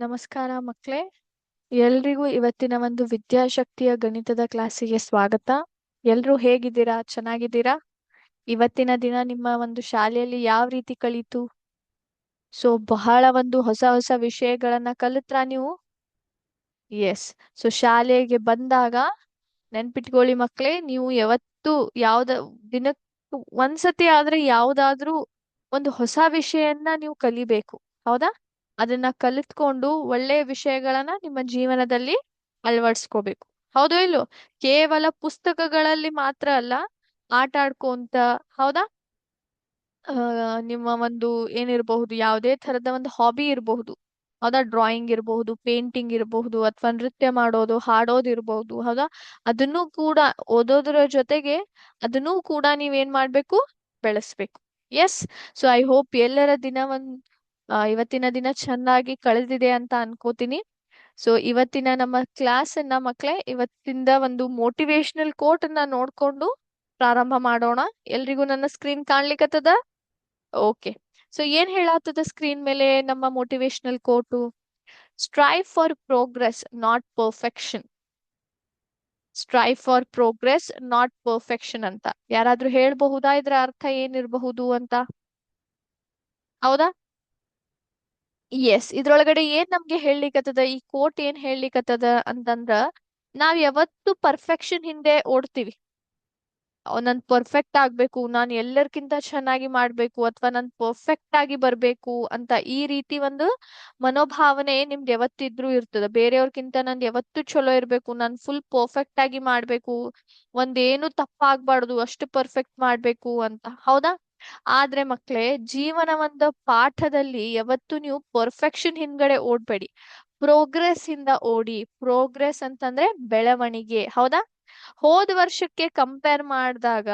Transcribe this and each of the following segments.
ನಮಸ್ಕಾರ ಮಕ್ಕಳೇ ಎಲ್ರಿಗೂ ಇವತ್ತಿನ ಒಂದು ವಿದ್ಯಾಶಕ್ತಿಯ ಗಣಿತದ ಕ್ಲಾಸಿಗೆ ಸ್ವಾಗತ. ಎಲ್ರೂ ಹೇಗಿದ್ದೀರಾ? ಚೆನ್ನಾಗಿದ್ದೀರಾ? ಇವತ್ತಿನ ದಿನ ನಿಮ್ಮ ಒಂದು ಶಾಲೆಯಲ್ಲಿ ಯಾವ ರೀತಿ ಕಳೀತು? ಸೊ, ಬಹಳ ಒಂದು ಹೊಸ ಹೊಸ ವಿಷಯಗಳನ್ನ ಕಲಿತ್ರ ನೀವು? ಎಸ್ ಸೊ, ಶಾಲೆಗೆ ಬಂದಾಗ ನೆನ್ಪಿಟ್ಕೊಳ್ಳಿ ಮಕ್ಕಳೇ ನೀವು ಯಾವತ್ತು ಯಾವ್ದ, ದಿನಕ್ಕೆ ಒಂದ್ಸತಿ ಆದ್ರೆ ಯಾವ್ದಾದ್ರೂ ಒಂದು ಹೊಸ ವಿಷಯನ್ನ ನೀವು ಕಲಿಬೇಕು. ಹೌದಾ? ಅದನ್ನ ಕಲಿತ್ಕೊಂಡು ಒಳ್ಳೆಯ ವಿಷಯಗಳನ್ನ ನಿಮ್ಮ ಜೀವನದಲ್ಲಿ ಅಳವಡಿಸ್ಕೋಬೇಕು. ಹೌದೋ ಇಲ್ಲೋ? ಕೇವಲ ಪುಸ್ತಕಗಳಲ್ಲಿ ಮಾತ್ರ ಅಲ್ಲ, ಆಟ ಆಡ್ಕೊಂತ, ಹೌದಾ? ನಿಮ್ಮ ಒಂದು ಏನಿರಬಹುದು, ಯಾವುದೇ ತರದ ಒಂದು ಹಾಬಿ ಇರಬಹುದು. ಹೌದಾ? ಡ್ರಾಯಿಂಗ್ ಇರಬಹುದು, ಪೇಂಟಿಂಗ್ ಇರಬಹುದು, ಅಥವಾ ನೃತ್ಯ ಮಾಡೋದು, ಹಾಡೋದು ಇರಬಹುದು, ಹೌದಾ? ಅದನ್ನು ಕೂಡ ಓದೋದ್ರ ಜೊತೆಗೆ ಅದನ್ನು ಕೂಡ ನೀವೇನ್ ಮಾಡ್ಬೇಕು? ಬೆಳೆಸ್ಬೇಕು. ಎಸ್ ಸೊ ಐ ಹೋಪ್ ಎಲ್ಲರ ದಿನ ಒಂದ್ ಇವತ್ತಿನ ದಿನ ಚೆನ್ನಾಗಿ ಕಳೆದಿದೆ ಅಂತ ಅನ್ಕೋತೀನಿ. ಸೊ ಇವತ್ತಿನ ನಮ್ಮ ಕ್ಲಾಸ್ ಅನ್ನ ಮಕ್ಕಳೇ ಇವತ್ತಿಂದ ಒಂದು ಮೋಟಿವೇಶನಲ್ ಕೋಟ್ ಅನ್ನ ನೋಡ್ಕೊಂಡು ಪ್ರಾರಂಭ ಮಾಡೋಣ. ಎಲ್ರಿಗೂ ನನ್ನ ಸ್ಕ್ರೀನ್ ಕಾಣ್ಲಿಕ್ಕತ್ತದ ಓಕೆ ಸೊ ಏನ್ ಹೇಳತ್ತದ ಸ್ಕ್ರೀನ್ ಮೇಲೆ ನಮ್ಮ motivational quote strive for progress not perfection strive for progress not perfection ಅಂತ. ಯಾರಾದ್ರೂ ಹೇಳ್ಬಹುದಾ? ಇದ್ರ ಅರ್ಥ ಏನಿರಬಹುದು ಅಂತ? ಹೌದಾ? ಎಸ್ ಇದ್ರೊಳಗಡೆ ಏನ್ ನಮ್ಗೆ ಹೇಳಲಿಕತ್ತದ? ಈ ಕೋಟ್ ಏನ್ ಹೇಳಲಿಕತ್ತದ ಅಂತಂದ್ರ, ನಾವ್ ಯಾವತ್ತು ಪರ್ಫೆಕ್ಷನ್ ಹಿಂದೆ ಓಡ್ತೀವಿ. ನನ್ ಪರ್ಫೆಕ್ಟ್ ಆಗ್ಬೇಕು, ನಾನ್ ಎಲ್ಲರ್ಕಿಂತ ಚೆನ್ನಾಗಿ ಮಾಡ್ಬೇಕು, ಅಥವಾ ನನ್ ಪರ್ಫೆಕ್ಟ್ ಆಗಿ ಬರ್ಬೇಕು ಅಂತ ಈ ರೀತಿ ಒಂದು ಮನೋಭಾವನೆ ನಿಮ್ಗೆ ಯಾವತ್ತಿದ್ರೂ ಇರ್ತದ. ಬೇರೆಯವ್ರಕ್ಕಿಂತ ನನ್ ಯಾವತ್ತು ಚಲೋ ಇರ್ಬೇಕು, ನಾನ್ ಫುಲ್ ಪರ್ಫೆಕ್ಟ್ ಆಗಿ ಮಾಡ್ಬೇಕು, ಒಂದೇನು ತಪ್ಪಾಗ್ಬಾರ್ದು, ಅಷ್ಟು ಪರ್ಫೆಕ್ಟ್ ಮಾಡ್ಬೇಕು ಅಂತ. ಹೌದಾ? ಆದ್ರೆ ಮಕ್ಕಳೇ ಜೀವನ ಒಂದು ಪಾಠದಲ್ಲಿ ಯಾವತ್ತು ನೀವು ಪರ್ಫೆಕ್ಷನ್ ಹಿಂದ್ಗಡೆ ಓಡ್ಬೇಡಿ. ಪ್ರೋಗ್ರೆಸ್ ಇಂದ ಓಡಿ. ಪ್ರೋಗ್ರೆಸ್ ಅಂತಂದ್ರೆ ಬೆಳವಣಿಗೆ. ಹೌದಾ? ಹೋದ್ ವರ್ಷಕ್ಕೆ ಕಂಪೇರ್ ಮಾಡಿದಾಗ,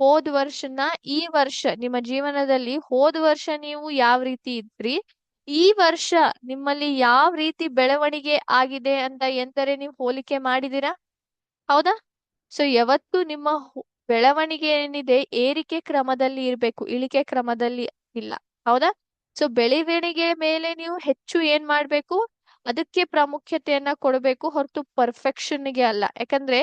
ಹೋದ್ ವರ್ಷನ ಈ ವರ್ಷ, ನಿಮ್ಮ ಜೀವನದಲ್ಲಿ ಹೋದ್ ವರ್ಷ ನೀವು ಯಾವ ರೀತಿ ಇದ್ರಿ? ಈ ವರ್ಷ ನಿಮ್ಮಲ್ಲಿ ಯಾವ ರೀತಿ ಬೆಳವಣಿಗೆ ಆಗಿದೆ ಅಂತ ಎಂದರೆ ನೀವು ಹೋಲಿಕೆ ಮಾಡಿದೀರಾ ಹೌದಾ? ಸೊ ಯಾವತ್ತು ನಿಮ್ಮ ಬೆಳವಣಿಗೆ ಏನಿದೆ ಏರಿಕೆ ಕ್ರಮದಲ್ಲಿ ಇರ್ಬೇಕು, ಇಳಿಕೆ ಕ್ರಮದಲ್ಲಿ ಇಲ್ಲ. ಹೌದಾ? ಸೊ ಬೆಳವಣಿಗೆ ಮೇಲೆ ನೀವು ಹೆಚ್ಚು ಏನ್ ಮಾಡ್ಬೇಕು? ಅದಕ್ಕೆ ಪ್ರಾಮುಖ್ಯತೆಯನ್ನ ಕೊಡಬೇಕು ಹೊರತು ಪರ್ಫೆಕ್ಷನ್ಗೆ ಅಲ್ಲ. ಯಾಕಂದ್ರೆ,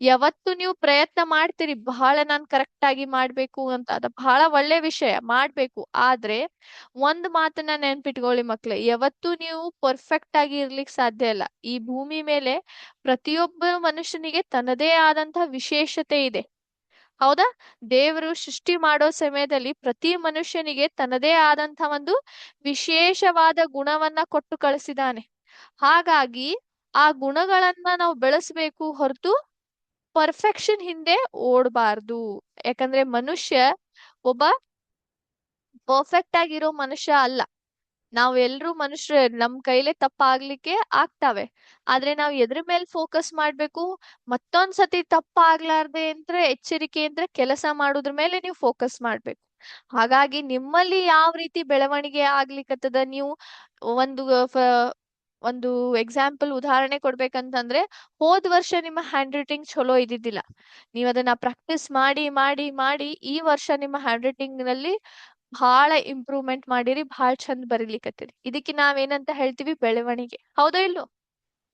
ಯಾವತ್ತು ನೀವು ಪ್ರಯತ್ನ ಮಾಡ್ತೀರಿ, ಬಹಳ ನಾನ್ ಕರೆಕ್ಟ್ ಆಗಿ ಮಾಡ್ಬೇಕು ಅಂತ. ಅದು ಬಹಳ ಒಳ್ಳೆ ವಿಷಯ, ಮಾಡ್ಬೇಕು. ಆದ್ರೆ, ಒಂದ್ ಮಾತನ್ನ ನೆನ್ಪಿಟ್ಕೊಳ್ಳಿ ಮಕ್ಳೆ. ಯಾವತ್ತು ನೀವು ಪರ್ಫೆಕ್ಟ್ ಆಗಿ ಇರ್ಲಿಕ್ ಸಾಧ್ಯ ಇಲ್ಲ. ಈ ಭೂಮಿ ಮೇಲೆ ಪ್ರತಿಯೊಬ್ಬ ಮನುಷ್ಯನಿಗೆ ತನ್ನದೇ ಆದಂತಹ ವಿಶೇಷತೆ ಇದೆ. ಹೌದಾ? ದೇವರು ಸೃಷ್ಟಿ ಮಾಡೋ ಸಮಯದಲ್ಲಿ ಪ್ರತಿ ಮನುಷ್ಯನಿಗೆ ತನ್ನದೇ ಆದಂತ ಒಂದು ವಿಶೇಷವಾದ ಗುಣವನ್ನ ಕೊಟ್ಟು ಕಳಿಸಿದಾನೆ ಹಾಗಾಗಿ ಆ ಗುಣಗಳನ್ನ ನಾವು ಬೆಳೆಸ್ಬೇಕು ಹೊರತು ಪರ್ಫೆಕ್ಷನ್ ಹಿಂದೆ ಓಡಬಾರ್ದು. ಯಾಕಂದ್ರೆ ಮನುಷ್ಯ ಒಬ್ಬ ಪರ್ಫೆಕ್ಟ್ ಆಗಿರೋ ಮನುಷ್ಯ ಅಲ್ಲ. ನಾವ್ ಎಲ್ರೂ ಮನುಷ್ಯ ನಮ್ ಕೈಲೇ ತಪ್ಪಾಗ್ಲಿಕ್ಕೆ ಆಗ್ತಾವೆ. ಆದ್ರೆ ನಾವ್ ಎದ್ರ ಮೇಲೆ ಫೋಕಸ್ ಮಾಡ್ಬೇಕು? ಮತ್ತೊಂದ್ಸತಿ ತಪ್ಪಾಗ್ಲಾರ್ದೆ ಅಂದ್ರೆ, ಎಚ್ಚರಿಕೆ ಅಂದ್ರೆ ಕೆಲಸ ಮಾಡೋದ್ರ ಮೇಲೆ ನೀವು ಫೋಕಸ್ ಮಾಡ್ಬೇಕು. ಹಾಗಾಗಿ ನಿಮ್ಮಲ್ಲಿ ಯಾವ ರೀತಿ ಬೆಳವಣಿಗೆ ಆಗ್ಲಿಕ್ಕತ್ತದ ನೀವು ಒಂದು ಒಂದು ಎಕ್ಸಾಂಪಲ್ ಉದಾಹರಣೆ ಕೊಡ್ಬೇಕಂತಂದ್ರೆ, ಹೋದ್ ವರ್ಷ ನಿಮ್ಮ ಹ್ಯಾಂಡ್ ರೈಟಿಂಗ್ ಚಲೋ ಇದ್ದಿದ್ದಿಲ್ಲ. ನೀವ್ ಅದನ್ನ ಪ್ರಾಕ್ಟೀಸ್ ಮಾಡಿ ಮಾಡಿ ಮಾಡಿ ಈ ವರ್ಷ ನಿಮ್ಮ ಹ್ಯಾಂಡ್ ರೈಟಿಂಗ್ನಲ್ಲಿ ಬಹಳ ಇಂಪ್ರೂವ್ಮೆಂಟ್ ಮಾಡಿರಿ ಬಹಳ ಚಂದ ಬರೀಲಿಕ್ಕತ್ತೀರಿ ಇದಕ್ಕೆ ನಾವೇನಂತ ಹೇಳ್ತೀವಿ? ಬೆಳವಣಿಗೆ. ಹೌದೋ ಇಲ್ಲೋ?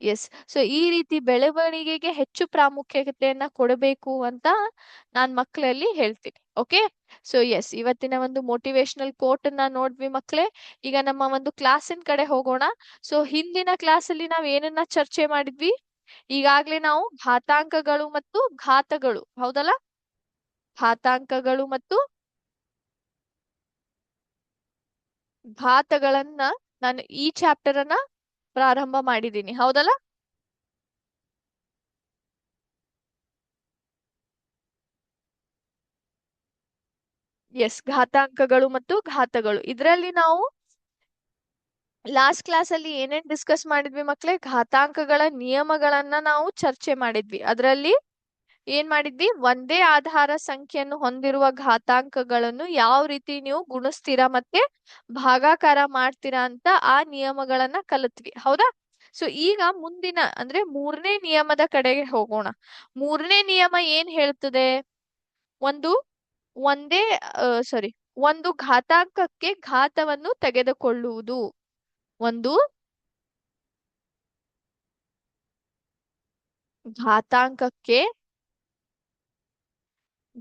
ಎಸ್ ಸೊ ಈ ರೀತಿ ಬೆಳವಣಿಗೆಗೆ ಹೆಚ್ಚು ಪ್ರಾಮುಖ್ಯತೆಯನ್ನ ಕೊಡಬೇಕು ಅಂತ ನಾನ್ ಮಕ್ಕಳಲ್ಲಿ ಹೇಳ್ತೀನಿ. ಓಕೆ ಸೊ ಎಸ್ ಇವತ್ತಿನ ಒಂದು ಮೋಟಿವೇಶನಲ್ ಕೋಟ್ ಅನ್ನ ನೋಡ್ವಿ ಮಕ್ಕಳೇ ಈಗ ನಮ್ಮ ಒಂದು ಕ್ಲಾಸಿನ ಕಡೆ ಹೋಗೋಣ. ಸೊ ಹಿಂದಿನ ಕ್ಲಾಸ್ ಅಲ್ಲಿ ನಾವ್ ಏನನ್ನ ಚರ್ಚೆ ಮಾಡಿದ್ವಿ? ಈಗಾಗ್ಲೇ ನಾವು ಘಾತಾಂಕಗಳು ಮತ್ತು ಘಾತಗಳು. ಹೌದಲ್ಲ? ಘಾತಾಂಕಗಳು ಮತ್ತು ಘಾತಗಳನ್ನ ನಾನು ಈ ಚಾಪ್ಟರ್ ಅನ್ನ ಪ್ರಾರಂಭ ಮಾಡಿದ್ದೀನಿ ಹೌದಲ್ಲ? ಎಸ್ ಘಾತಾಂಕಗಳು ಮತ್ತು ಘಾತಗಳು. ಇದರಲ್ಲಿ ನಾವು ಲಾಸ್ಟ್ ಕ್ಲಾಸ್ ಅಲ್ಲಿ ಏನೇನ್ ಡಿಸ್ಕಸ್ ಮಾಡಿದ್ವಿ ಮಕ್ಳೇ? ಘಾತಾಂಕಗಳ ನಿಯಮಗಳನ್ನ ನಾವು ಚರ್ಚೆ ಮಾಡಿದ್ವಿ. ಅದರಲ್ಲಿ ಏನ್ ಮಾಡಿದ್ವಿ ಒಂದೇ ಆಧಾರ ಸಂಖ್ಯೆಯನ್ನು ಹೊಂದಿರುವ ಘಾತಾಂಕಗಳನ್ನು ಯಾವ ರೀತಿ ನೀವು ಗುಣಿಸ್ತೀರಾ ಮತ್ತೆ ಭಾಗಾಕಾರ ಮಾಡ್ತೀರಾ ಅಂತ ಆ ನಿಯಮಗಳನ್ನ ಕಲಿತ್ವಿ. ಹೌದಾ? ಸೊ ಈಗ ಮುಂದಿನ ಅಂದ್ರೆ ಮೂರನೇ ನಿಯಮದ ಕಡೆಗೆ ಹೋಗೋಣ. ಮೂರನೇ ನಿಯಮ ಏನ್ ಹೇಳ್ತದೆ? ಒಂದು, ಒಂದೇ ಸಾರಿ ಒಂದು ಘಾತಾಂಕಕ್ಕೆ ಘಾತವನ್ನು ತೆಗೆದುಕೊಳ್ಳುವುದು. ಒಂದು, ಘಾತಾಂಕಕ್ಕೆ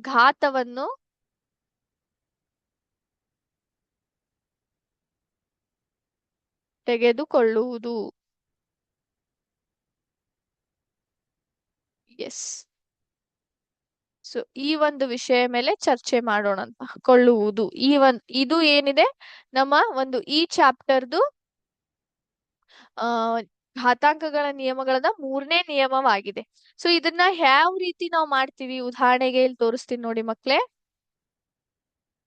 ಘಾತವನ್ನು ತೆಗೆದುಕೊಳ್ಳುವುದು. ಎಸ್ ಸೊ ಈ ಒಂದು ವಿಷಯ ಮೇಲೆ ಚರ್ಚೆ ಮಾಡೋಣ ಅಂತ ಕೊಳ್ಳುವುದು. ಈ ಒಂದ್ ಇದು ಏನಿದೆ? ನಮ್ಮ ಒಂದು ಈ ಚಾಪ್ಟರ್ದು ಆ ಘಾತಾಂಕಗಳ ನಿಯಮಗಳನ್ನ ಮೂರನೇ ನಿಯಮವಾಗಿದೆ. ಸೊ ಇದನ್ನ ಯಾವ ರೀತಿ ನಾವು ಮಾಡ್ತೀವಿ? ಉದಾಹರಣೆಗೆ ಇಲ್ಲಿ ತೋರಿಸ್ತೀನಿ ನೋಡಿ ಮಕ್ಳೇ.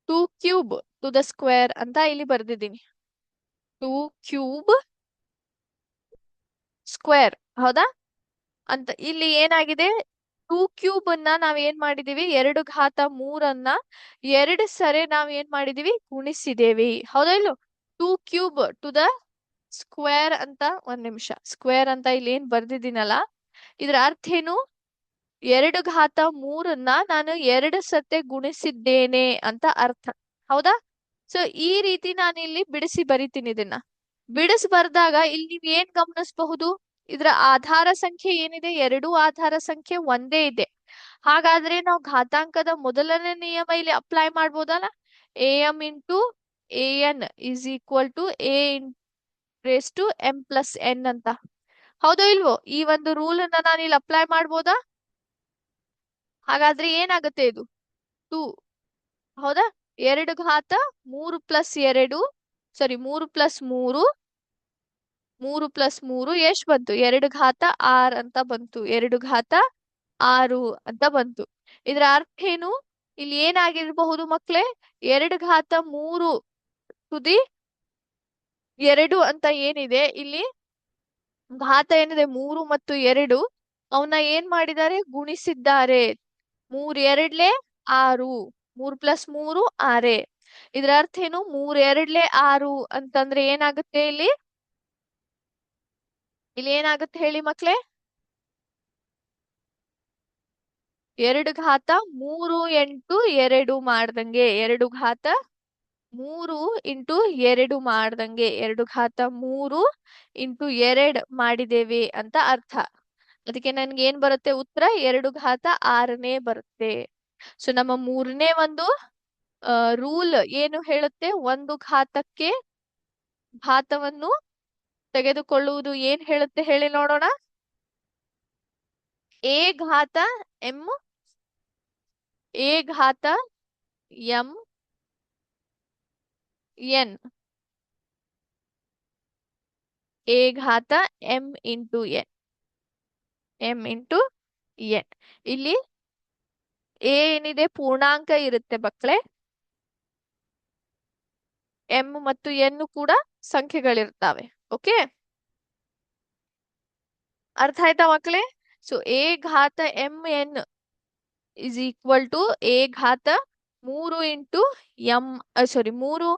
Two cube to the square ಅಂತ ಇಲ್ಲಿ ಬರ್ದಿದ್ದೀನಿ. ಟೂ ಕ್ಯೂಬ್ ಸ್ಕ್ವೇರ್ ಹೌದಾ? ಅಂತ ಇಲ್ಲಿ ಏನಾಗಿದೆ? ಟೂ ಕ್ಯೂಬ್ ಅನ್ನ ನಾವ್ ಏನ್ ಮಾಡಿದೀವಿ? ಎರಡು ಘಾತ ಮೂರನ್ನ ಎರಡು ಸರಿ ನಾವ್ ಏನ್ ಮಾಡಿದೀವಿ? ಗುಣಿಸಿದೇವಿ. ಹೌದಾ ಇಲ್ಲೋ? Two cube to the square ಅಂತ ಒಂದ್ ನಿಮಿಷ. ಸ್ಕ್ವೇರ್ ಅಂತ ಇಲ್ಲಿ ಏನ್ ಬರ್ದಿದ್ದೀನಲ್ಲ? ಇದ್ರ ಅರ್ಥ ಏನು? ಎರಡು ಘಾತ ಮೂರನ್ನ ನಾನು ಎರಡು ಸತೆ ಗುಣಿಸಿದ್ದೇನೆ ಅಂತ ಅರ್ಥ. ಹೌದಾ? ಸೊ ಈ ರೀತಿ ನಾನು ಇಲ್ಲಿ ಬಿಡಿಸಿ ಬರಿತೀನಿ ಇದನ್ನ. ಬಿಡಿಸಿ ಬರ್ದಾಗ ಇಲ್ಲಿ ನೀವ್ ಏನ್ ಗಮನಿಸಬಹುದು? ಇದ್ರ ಆಧಾರ ಸಂಖ್ಯೆ ಏನಿದೆ? ಎರಡೂ ಆಧಾರ ಸಂಖ್ಯೆ ಒಂದೇ ಇದೆ. ಹಾಗಾದ್ರೆ ನಾವು ಘಾತಾಂಕದ ಮೊದಲನೇ ನಿಯಮ ಇಲ್ಲಿ ಅಪ್ಲೈ ಮಾಡ್ಬೋದಲ್ಲ? A M into A N is equal to A raise to M plus N ಅಂತ. ಹೌದೋ ಇಲ್ವೋ? ಈ ಒಂದು ರೂಲ್ ಅನ್ನ ನಾನು ಇಲ್ಲಿ ಅಪ್ಲೈ ಮಾಡ್ಬೋದಾ? ಹಾಗಾದ್ರೆ ಏನಾಗುತ್ತೆ ಇದು? ಟೂ. ಹೌದಾ? ಎರಡು ಘಾತ ಮೂರು ಪ್ಲಸ್ ಎರಡು ಸಾರಿ ಮೂರು ಪ್ಲಸ್ ಮೂರು ಮೂರು ಪ್ಲಸ್ ಮೂರು ಎಷ್ಟು ಬಂತು? ಎರಡು ಘಾತ ಆರ್ ಅಂತ ಬಂತು. ಎರಡು ಘಾತ ಆರು ಅಂತ ಬಂತು. ಇದರ ಅರ್ಥ ಏನು? ಇಲ್ಲಿ ಏನಾಗಿರಬಹುದು ಮಕ್ಳೇ? ಎರಡು ಘಾತ ಮೂರು ತುದಿ ಎರಡು ಅಂತ ಏನಿದೆ? ಇಲ್ಲಿ ಘಾತ ಏನಿದೆ? ಮೂರು ಮತ್ತು ಎರಡು. ಅವನ್ನ ಏನ್ ಮಾಡಿದ್ದಾರೆ? ಗುಣಿಸಿದ್ದಾರೆ. ಮೂರ್ ಎರಡ್ಲೆ ಆರು. ಮೂರ್ ಪ್ಲಸ್ ಮೂರು, ಆರೇ. ಇದ್ರ ಅರ್ಥ ಏನು? ಮೂರ್ ಎರಡ್ಲೆ ಆರು ಅಂತಂದ್ರೆ ಏನಾಗುತ್ತೆ ಇಲ್ಲಿ? ಇಲ್ಲಿ ಏನಾಗುತ್ತೆ ಹೇಳಿ ಮಕ್ಳೆ? ಎರಡು ಘಾತ ಮೂರು ಎಂಟು ಎರಡು ಮಾಡ್ದಂಗೆ. ಎರಡು ಘಾತ ಮೂರು ಇಂಟು ಎರಡು ಮಾಡ್ದಂಗೆ ಎರಡು ಘಾತ ಮೂರು ಇಂಟು ಎರಡ್ ಮಾಡಿದೇವೆ ಅಂತ ಅರ್ಥ. ಅದಕ್ಕೆ ನನ್ಗೆ ಏನ್ ಬರುತ್ತೆ ಉತ್ತರ? ಎರಡು ಘಾತ ಆರನೇ ಬರುತ್ತೆ. ಸೊ ನಮ್ಮ ಮೂರನೇ ಒಂದು ರೂಲ್ ಏನು ಹೇಳುತ್ತೆ? ಒಂದು ಘಾತಕ್ಕೆ ಘಾತವನ್ನು ತೆಗೆದುಕೊಳ್ಳುವುದು ಏನ್ ಹೇಳುತ್ತೆ ಹೇಳಿ ನೋಡೋಣ. ಎ ಘಾತ ಎಂ ಎ ಘಾತ ಎಂ ಎನ್. ಎ ಘಾತ M into N. M into N. ಇಲ್ಲಿ ಎ ಏನಿದೆ? ಪೂರ್ಣಾಂಕ ಇರುತ್ತೆ ಮಕ್ಕಳೇ. ಎಂ ಮತ್ತು ಎನ್ ಕೂಡ ಸಂಖ್ಯೆಗಳಿರ್ತಾವೆ. ಓಕೆ? ಅರ್ಥ ಆಯ್ತಾ ಮಕ್ಕಳೇ? ಸೊ ಎ ಘಾತ M N is equal to A ಘಾತ ಮೂರು ಇಂಟು ಎಂ ಸಾರಿ ಮೂರು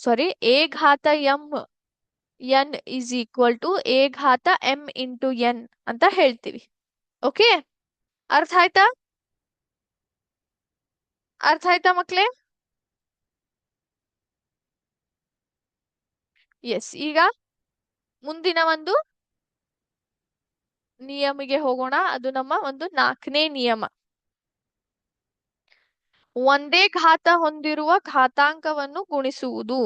ಸಾರಿ ಎ ಘಾತ M N is equal to A ಘಾತ ಎಂ ಇಂಟು ಎನ್ ಅಂತ ಹೇಳ್ತೀವಿ. ಓಕೆ ಅರ್ಥ ಆಯ್ತಾ? ಅರ್ಥ ಆಯ್ತಾ ಮಕ್ಳೇ? ಎಸ್ ಈಗ ಮುಂದಿನ ಒಂದು ನಿಯಮಿಗೆ ಹೋಗೋಣ. ಅದು ನಮ್ಮ ಒಂದು ನಾಲ್ಕನೇ ನಿಯಮ. ಒಂದೇ ಘಾತ ಹೊಂದಿರುವ ಘಾತಾಂಕವನ್ನು ಗುಣಿಸುವುದು.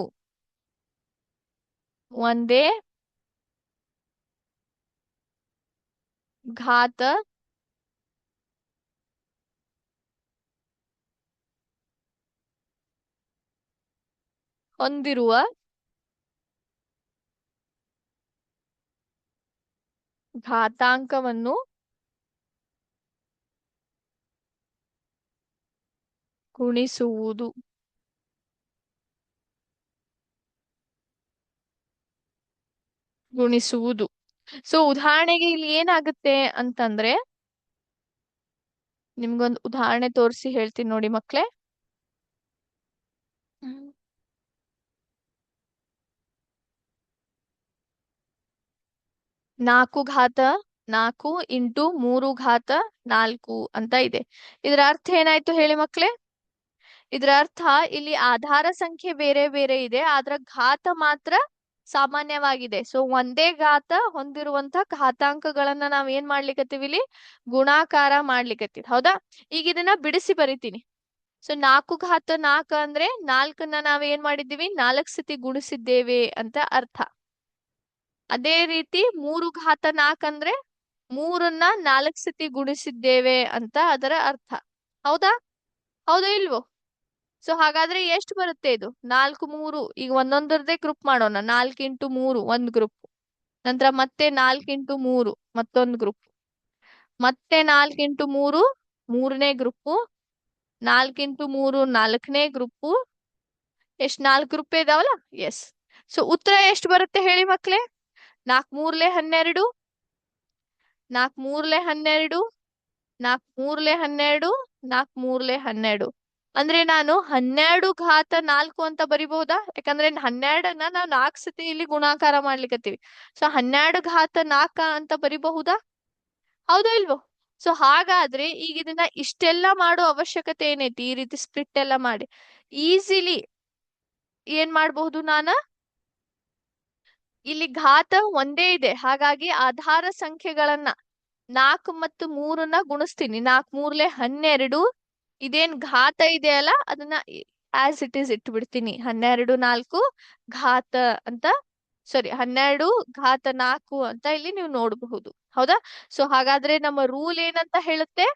ಒಂದೇ ಘಾತ ಹೊಂದಿರುವ ಘಾತಾಂಕವನ್ನು ಗುಣಿಸುವುದು ಗುಣಿಸುವುದು ಸೊ ಉದಾಹರಣೆಗೆ ಇಲ್ಲಿ ಏನಾಗುತ್ತೆ ಅಂತಂದ್ರೆ, ನಿಮ್ಗೊಂದು ಉದಾಹರಣೆ ತೋರಿಸಿ ಹೇಳ್ತೀನಿ ನೋಡಿ ಮಕ್ಳೇ. ನಾಲ್ಕು ಘಾತ, ನಾಲ್ಕು ಇಂಟು ಮೂರು ಘಾತ ನಾಲ್ಕು ಅಂತ ಇದೆ. ಇದರ ಅರ್ಥ ಏನಾಯ್ತು ಹೇಳಿ ಮಕ್ಳೇ? ಇದರ ಅರ್ಥ ಇಲ್ಲಿ ಆಧಾರ ಸಂಖ್ಯೆ ಬೇರೆ ಬೇರೆ ಇದೆ, ಆದ್ರ ಘಾತ ಮಾತ್ರ ಸಾಮಾನ್ಯವಾಗಿದೆ. ಸೊ ಒಂದೇ ಘಾತ ಹೊಂದಿರುವಂತ ಘಾತಾಂಕಗಳನ್ನ ನಾವ್ ಏನ್ ಮಾಡ್ಲಿಕ್ಕತ್ತೀವಿ ಇಲ್ಲಿ? ಗುಣಾಕಾರ ಮಾಡ್ಲಿಕತ್ತೀವಿ. ಹೌದಾ? ಈಗ ಇದನ್ನ ಬಿಡಿಸಿ ಬರಿತೀನಿ. ಸೊ ನಾಲ್ಕು ಘಾತ ನಾಲ್ಕ ಅಂದ್ರೆ ನಾಲ್ಕನ್ನ ನಾವ್ ಏನ್ ಮಾಡಿದ್ದೀವಿ? ನಾಲ್ಕ್ ಸತಿ ಗುಣಿಸಿದ್ದೇವೆ ಅಂತ ಅರ್ಥ. ಅದೇ ರೀತಿ ಮೂರು ಘಾತ ನಾಲ್ಕ ಅಂದ್ರೆ ಮೂರನ್ನ ನಾಲ್ಕ್ ಸತಿ ಗುಣಿಸಿದ್ದೇವೆ ಅಂತ ಅದರ ಅರ್ಥ. ಹೌದಾ? ಹೌದಾ ಇಲ್ವೋ? ಸೊ ಹಾಗಾದ್ರೆ ಎಷ್ಟು ಬರುತ್ತೆ ಇದು? ನಾಲ್ಕು, ಮೂರು. ಈಗ ಒಂದೊಂದರದೇ ಗ್ರೂಪ್ ಮಾಡೋಣ. ನಾಲ್ಕು ಇಂಟು ಮೂರು, ಒಂದ್ ಗ್ರೂಪ್ ನಂತರ ಮತ್ತೆ ನಾಲ್ಕು ಇಂಟು ಮೂರು, ಮತ್ತೊಂದು ಗ್ರೂಪ್ ಮತ್ತೆ ನಾಲ್ಕು ಇಂಟು ಮೂರು, ಮೂರನೇ ಗ್ರೂಪ್ ನಾಲ್ಕು ಇಂಟು ಮೂರು, ನಾಲ್ಕನೇ ಗ್ರೂಪ್ ಎಷ್ಟ್, ನಾಲ್ಕು ಗ್ರೂಪ್ ಇದಾವಲ್ಲ? ಎಸ್ ಸೊ ಉತ್ತರ ಎಷ್ಟು ಬರುತ್ತೆ ಹೇಳಿ ಮಕ್ಳೇ? ನಾಲ್ಕು ಮೂರ್ಲೆ ಹನ್ನೆರಡು. ನಾಲ್ಕು ಮೂರ್ಲೆ ಹನ್ನೆರಡು. ನಾಲ್ಕು ಮೂರ್ಲೆ ಹನ್ನೆರಡು. ನಾಲ್ಕು ಮೂರ್ಲೆ ಹನ್ನೆರಡು. ಅಂದ್ರೆ ನಾನು ಹನ್ನೆರಡು ಘಾತ ನಾಲ್ಕು ಅಂತ ಬರಿಬಹುದಾ ಯಾಕಂದ್ರೆ ಹನ್ನೆರಡನ್ನ ನಾವು ನಾಲ್ಕು ಸತಿ ಇಲ್ಲಿ ಗುಣಾಕಾರ ಮಾಡ್ಲಿಕತ್ತೀವಿ. ಸೊ ಹನ್ನೆರಡು ಘಾತ ನಾಲ್ಕ ಅಂತ ಬರಿಬಹುದಾ? ಹೌದಾ ಇಲ್ವೋ? ಸೊ ಹಾಗಾದ್ರೆ ಈಗ ಇದನ್ನ ಇಷ್ಟೆಲ್ಲ ಮಾಡೋ ಅವಶ್ಯಕತೆ ಏನೈತಿ? ಈ ರೀತಿ ಸ್ಪ್ಲಿಟ್ ಎಲ್ಲ ಮಾಡಿ. ಈಸಿಲಿ ಏನ್ ಮಾಡಬಹುದು ನಾನ? ಇಲ್ಲಿ ಘಾತ ಒಂದೇ ಇದೆ. ಹಾಗಾಗಿ ಆಧಾರ ಸಂಖ್ಯೆಗಳನ್ನ ನಾಲ್ಕು ಮತ್ತು ಮೂರನ್ನ ಗುಣಿಸ್ತೀನಿ. ನಾಲ್ಕು ಮೂರ್ಲೆ ಹನ್ನೆರಡು ಇದೇನ್ ಘಾತ ಇದೆ ಅಲ್ಲ ಅದನ್ನ ಆಸ್ ಇಟ್ ಈಸ್ ಇಟ್ಬಿಡ್ತೀನಿ. ಹನ್ನೆರಡು ನಾಲ್ಕು ಘಾತ ಅಂತ ಸಾರಿ ಹನ್ನೆರಡು ಘಾತ ನಾಲ್ಕು ಅಂತ ಇಲ್ಲಿ ನೀವು ನೋಡಬಹುದು. ಹೌದಾ? ಸೊ ಹಾಗಾದ್ರೆ ನಮ್ಮ ರೂಲ್ ಏನಂತ ಹೇಳುತ್ತೆ?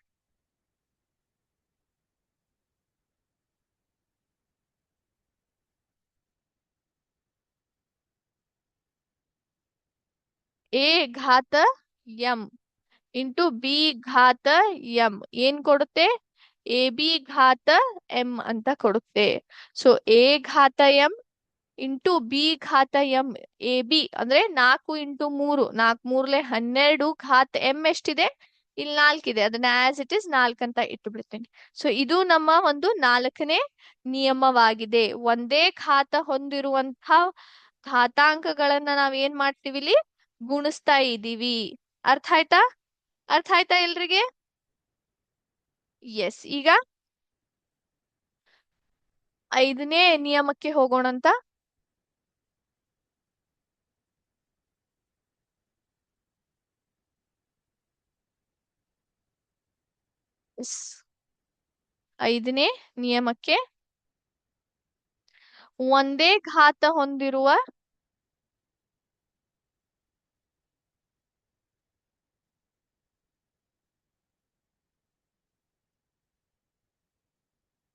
ಎ ಘಾತ ಎಂ ಇಂಟು ಬಿ ಘಾತ ಎಂ ಏನ್ ಕೊಡುತ್ತೆ? ಎ ಬಿ ಘಾತ ಎಂ ಅಂತ ಕೊಡುತ್ತೆ. ಸೊ ಎ ಘಾತ ಎಂ ಇಂಟು ಬಿ ಘಾತ ಎಂ ಎ ಬಿ ಅಂದ್ರೆ ನಾಲ್ಕು ಇಂಟು ಮೂರು, ನಾಲ್ಕು ಮೂರ್ಲೆ ಹನ್ನೆರಡು ಘಾತ ಎಂ ಎಷ್ಟಿದೆ? ಇಲ್ಲಿ ನಾಲ್ಕಿದೆ ಅದನ್ನ ಆಸ್ ಇಟ್ ಇಸ್ ನಾಲ್ಕು ಅಂತ ಇಟ್ಟು ಬಿಡ್ತೀನಿ ಸೊ ಇದು ನಮ್ಮ ಒಂದು ನಾಲ್ಕನೇ ನಿಯಮವಾಗಿದೆ. ಒಂದೇ ಘಾತ ಹೊಂದಿರುವಂತಹ ಘಾತಾಂಕಗಳನ್ನ ನಾವ್ ಏನ್ ಮಾಡ್ತೀವಿ ಇಲ್ಲಿ ಗುಣಿಸ್ತಾ ಇದೀವಿ ಅರ್ಥ ಆಯ್ತಾ? ಅರ್ಥ ಆಯ್ತಾ ಎಲ್ರಿಗೆ? ಎಸ್ ಈಗ ಐದನೇ ನಿಯಮಕ್ಕೆ ಹೋಗೋಣಂತ ಐದನೇ ನಿಯಮಕ್ಕೆ ಒಂದೇ ಘಾತ ಹೊಂದಿರುವ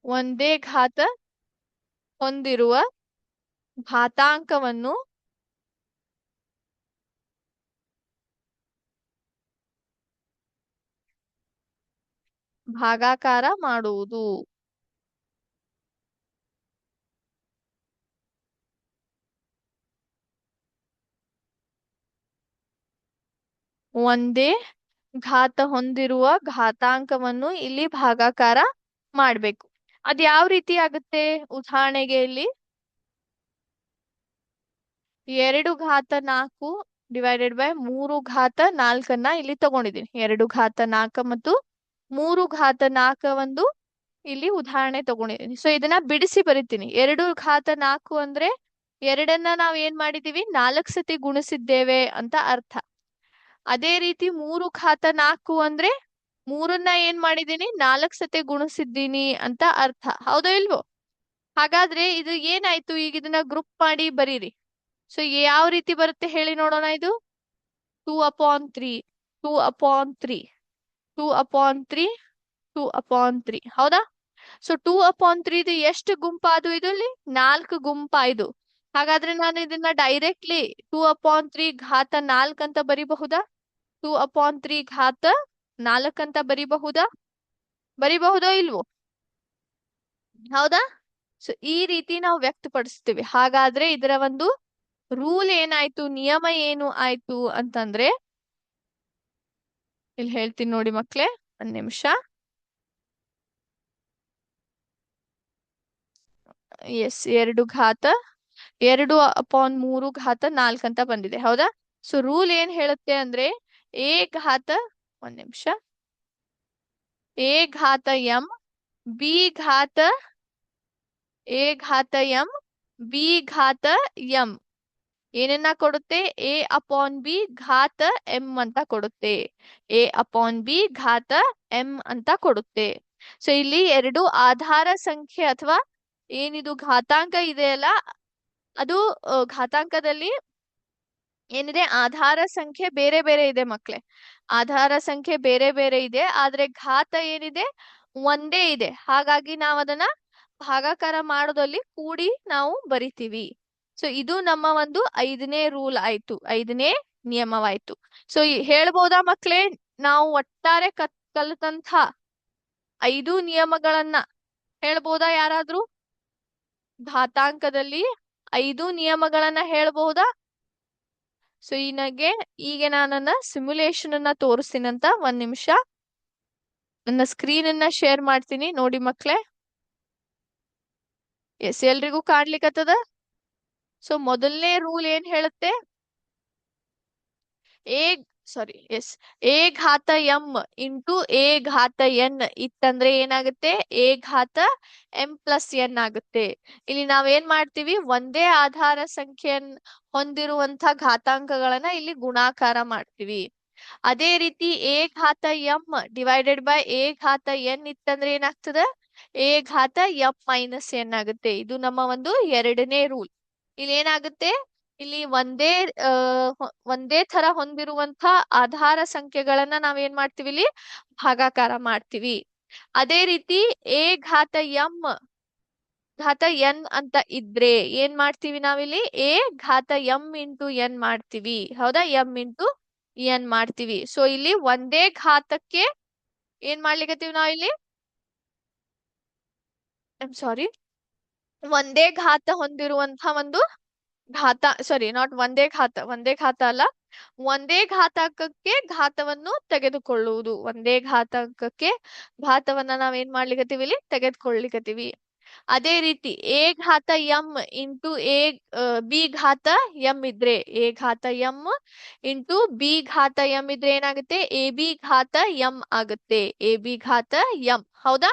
ಒಂದೇ ಘಾತ ಹೊಂದಿರುವ ಘಾತಾಂಕವನ್ನು ಭಾಗಾಕಾರ ಮಾಡುವುದು. ಒಂದೇ ಘಾತ ಹೊಂದಿರುವ ಘಾತಾಂಕವನ್ನು ಇಲ್ಲಿ ಭಾಗಾಕಾರ ಮಾಡ್ಬೇಕು. ಅದ್ ಯಾವ ರೀತಿ ಆಗುತ್ತೆ ಉದಾಹರಣೆಗೆ ಇಲ್ಲಿ? ಎರಡು ಘಾತ ನಾಲ್ಕು ಡಿವೈಡೆಡ್ ಬೈ ಮೂರು ಘಾತ ನಾಲ್ಕನ್ನ ಇಲ್ಲಿ ತಗೊಂಡಿದ್ದೀನಿ. ಎರಡು ಘಾತ ನಾಲ್ಕ ಮತ್ತು ಮೂರು ಘಾತ ನಾಲ್ಕ ಒಂದು ಇಲ್ಲಿ ಉದಾಹರಣೆ ತಗೊಂಡಿದ್ದೀನಿ. ಸೊ ಇದನ್ನ ಬಿಡಿಸಿ ಬರಿತೀನಿ. ಎರಡು ಘಾತ ನಾಲ್ಕು ಅಂದ್ರೆ ಎರಡನ್ನ ನಾವ್ ಏನ್ ಮಾಡಿದೀವಿ? ನಾಲ್ಕು ಸತಿ ಗುಣಿಸಿದ್ದೇವೆ ಅಂತ ಅರ್ಥ. ಅದೇ ರೀತಿ ಮೂರು ಘಾತ ನಾಲ್ಕು ಅಂದ್ರೆ ಮೂರನ್ನ ಏನ್ ಮಾಡಿದೀನಿ ನಾಲ್ಕ್ ಸತಿ ಗುಣಿಸಿದ್ದೀನಿ ಅಂತ ಅರ್ಥ. ಹೌದೋ ಇಲ್ವೋ? ಹಾಗಾದ್ರೆ ಇದು ಏನಾಯ್ತು? ಈಗ ಇದನ್ನ ಗ್ರೂಪ್ ಮಾಡಿ ಬರೀರಿ. ಸೊ ಯಾವ ರೀತಿ ಬರುತ್ತೆ ಹೇಳಿ ನೋಡೋಣ ಇದು? Two upon three, two upon three, two upon three, two upon three. ಹೌದಾ? ಸೊ ಟೂ ಅಪಾನ್ ತ್ರೀ ಇದು ಎಷ್ಟು ಗುಂಪಾದು ಇದು ಇಲ್ಲಿ ನಾಲ್ಕು ಗುಂಪಾಯ್ದು. ಹಾಗಾದ್ರೆ ನಾನು ಇದನ್ನ ಡೈರೆಕ್ಟ್ಲಿ ಟೂ ಅಪಾನ್ ತ್ರೀ ಘಾತ ನಾಲ್ಕ್ ಅಂತ ಬರಿಬಹುದಾ? ಟೂ ಅಪಾನ್ ತ್ರೀ ಘಾತ ನಾಲ್ಕ್ ಅಂತ ಬರಿಬಹುದಾ? ಬರಿಬಹುದೋ ಇಲ್ವೋ? ಹೌದಾ? ಸೊ ಈ ರೀತಿ ನಾವು ವ್ಯಕ್ತಪಡಿಸ್ತೀವಿ. ಹಾಗಾದ್ರೆ ಇದರ ಒಂದು ರೂಲ್ ಏನಾಯ್ತು, ನಿಯಮ ಏನು ಆಯ್ತು ಅಂತಂದ್ರೆ, ಇಲ್ಲಿ ಹೇಳ್ತೀನಿ ನೋಡಿ ಮಕ್ಳೇ, ಒಂದ್ ನಿಮಿಷ. ಎಸ್ ಎರಡು ಘಾತ, ಎರಡು ಅಪಾನ್ ಮೂರು ಘಾತ ನಾಲ್ಕಂತ ಬಂದಿದೆ. ಹೌದಾ? ಸೊ ರೂಲ್ ಏನ್ ಹೇಳುತ್ತೆ ಅಂದ್ರೆ ಎ ಘಾತ ಒಂದ್ ನಿಮಿಷ. ಎ ಘಾತ ಎಂ, ಬಿ ಘಾತ, ಎ ಘಾತ ಎಂ, ಬಿ ಘಾತ ಎಂ. ಏನನ್ನ ಕೊಡುತ್ತೆ? ಎ ಅಪಾನ್ ಬಿ ಘಾತ ಎಂ ಅಂತ ಕೊಡುತ್ತೆ. ಎ ಅಪಾನ್ ಬಿ ಘಾತ ಎಂ ಅಂತ ಕೊಡುತ್ತೆ. ಸೊ, ಇಲ್ಲಿ ಎರಡು ಆಧಾರ ಸಂಖ್ಯೆ ಅಥವಾ ಏನಿದು ಘಾತಾಂಕ ಇದೆಯಲ್ಲ ಅದು ಘಾತಾಂಕದಲ್ಲಿ ಏನಿದೆ? ಆಧಾರ ಸಂಖ್ಯೆ ಬೇರೆ ಬೇರೆ ಇದೆ ಮಕ್ಳೆ. ಆಧಾರ ಸಂಖ್ಯೆ ಬೇರೆ ಬೇರೆ ಇದೆ, ಆದ್ರೆ ಘಾತ ಏನಿದೆ? ಒಂದೇ ಇದೆ. ಹಾಗಾಗಿ ನಾವು ಅದನ್ನ ಭಾಗಾಕಾರ ಮಾಡೋದಲ್ಲಿ ಕೂಡಿ ನಾವು ಬರಿತೀವಿ. ಸೊ ಇದು ನಮ್ಮ ಒಂದು ಐದನೇ ರೂಲ್ ಆಯ್ತು. ಐದನೇ ನಿಯಮವಾಯ್ತು. ಸೊ ಹೇಳ್ಬೋದಾ ಮಕ್ಳೆ? ನಾವು ಒಟ್ಟಾರೆ ಕತ್ ಐದು ನಿಯಮಗಳನ್ನ ಹೇಳ್ಬೋದಾ ಯಾರಾದ್ರೂ? ಘಾತಾಂಕದಲ್ಲಿ ಐದು ನಿಯಮಗಳನ್ನ ಹೇಳ್ಬಹುದಾ ಸೊ ಈ ಈಗ ನಾನನ್ನ ಸಿಮ್ಯುಲೇಷನ್ ಅನ್ನ ತೋರಿಸ್ತೀನಂತ ಒಂದ್ ನಿಮಿಷ. ನನ್ನ ಸ್ಕ್ರೀನ್ ಅನ್ನ ಶೇರ್ ಮಾಡ್ತೀನಿ ನೋಡಿ ಮಕ್ಳೇ. ಎಸ್ ಎಲ್ರಿಗೂ ಕಾಣ್ಲಿಕ್ಕತ್ತದ ಸೊ ಮೊದಲನೇ ರೂಲ್ ಏನ್ ಹೇಳುತ್ತೆ? ಎ ಸಾರಿ ಎಸ್ ಎ ಘಾತ ಎಂ ಇಂಟು ಎ ಘಾತ ಎನ್ ಇತ್ತಂದ್ರೆ ಏನಾಗುತ್ತೆ? ಎ ಘಾತ ಎಂ ಪ್ಲಸ್ ಎನ್ ಆಗುತ್ತೆ. ಇಲ್ಲಿ ನಾವೇನ್ ಮಾಡ್ತೀವಿ? ಒಂದೇ ಆಧಾರ ಸಂಖ್ಯೆಯನ್ ಹೊಂದಿರುವಂತ ಘಾತಾಂಕಗಳನ್ನ ಇಲ್ಲಿ ಗುಣಾಕಾರ ಮಾಡ್ತೀವಿ. ಅದೇ ರೀತಿ ಎ ಘಾತ ಎಂ ಡಿವೈಡೆಡ್ ಬೈ ಎ ಘಾತ ಎನ್ ಇತ್ತಂದ್ರೆ ಏನಾಗ್ತದ? ಎ ಘಾತ ಎಂ ಮೈನಸ್ ಎನ್ ಆಗುತ್ತೆ. ಇದು ನಮ್ಮ ಒಂದು ಎರಡನೇ ರೂಲ್ ಇಲ್ಲಿ ಏನಾಗುತ್ತೆ ಇಲ್ಲಿ ಒಂದೇ ಅಹ್ ಒಂದೇ ತರ ಹೊಂದಿರುವಂತ ಆಧಾರ ಸಂಖ್ಯೆಗಳನ್ನ ನಾವೇನ್ ಮಾಡ್ತೀವಿ ಇಲ್ಲಿ? ಭಾಗಾಕಾರ ಮಾಡ್ತೀವಿ. ಅದೇ ರೀತಿ ಎ ಘಾತ ಎಂ ಘಾತ ಎನ್ ಅಂತ ಇದ್ರೆ ಏನ್ ಮಾಡ್ತೀವಿ ನಾವಿಲ್ಲಿ? ಎ ಘಾತ ಎಂ ಇಂಟು ಎನ್ ಮಾಡ್ತೀವಿ. ಹೌದಾ? ಎಂ ಇಂಟು ಎನ್ ಮಾಡ್ತೀವಿ. ಸೊ ಇಲ್ಲಿ ಒಂದೇ ಘಾತಕ್ಕೆ ಏನ್ ಮಾಡ್ಲಿಕತ್ತೀವಿ ನಾವಿಲ್ಲಿ? ಸಾರಿ ಒಂದೇ ಘಾತ ಹೊಂದಿರುವಂತ ಒಂದು ಘಾತ ಸಾರಿ ನಾಟ್ ಒಂದೇ ಘಾತ ಒಂದೇ ಘಾತ ಅಲ್ಲ. ಒಂದೇ ಘಾತಕಕ್ಕೆ ಘಾತವನ್ನು ತೆಗೆದುಕೊಳ್ಳುವುದು. ಒಂದೇ ಘಾತಕಕ್ಕೆ ಘಾತವನ್ನ ಏನ್ ಮಾಡ್ಲಿಕತ್ತೀವಿ ಇಲ್ಲಿ ತೆಗೆದುಕೊಳ್ಳಿಕತ್ತೀವಿ. ಅದೇ ರೀತಿ, ಎ ಘಾತ ಎಂ ಇಂಟು ಎ ಬಿ ಘಾತ ಎಂ ಇದ್ರೆ, ಎ ಘಾತ ಎಂ ಇಂಟು ಬಿ ಘಾತ ಎಂ ಇದ್ರೆ ಏನಾಗುತ್ತೆ? ಎ ಬಿ ಘಾತ ಎಂ ಆಗುತ್ತೆ. ಎ ಬಿ ಘಾತ ಎಂ. ಹೌದಾ?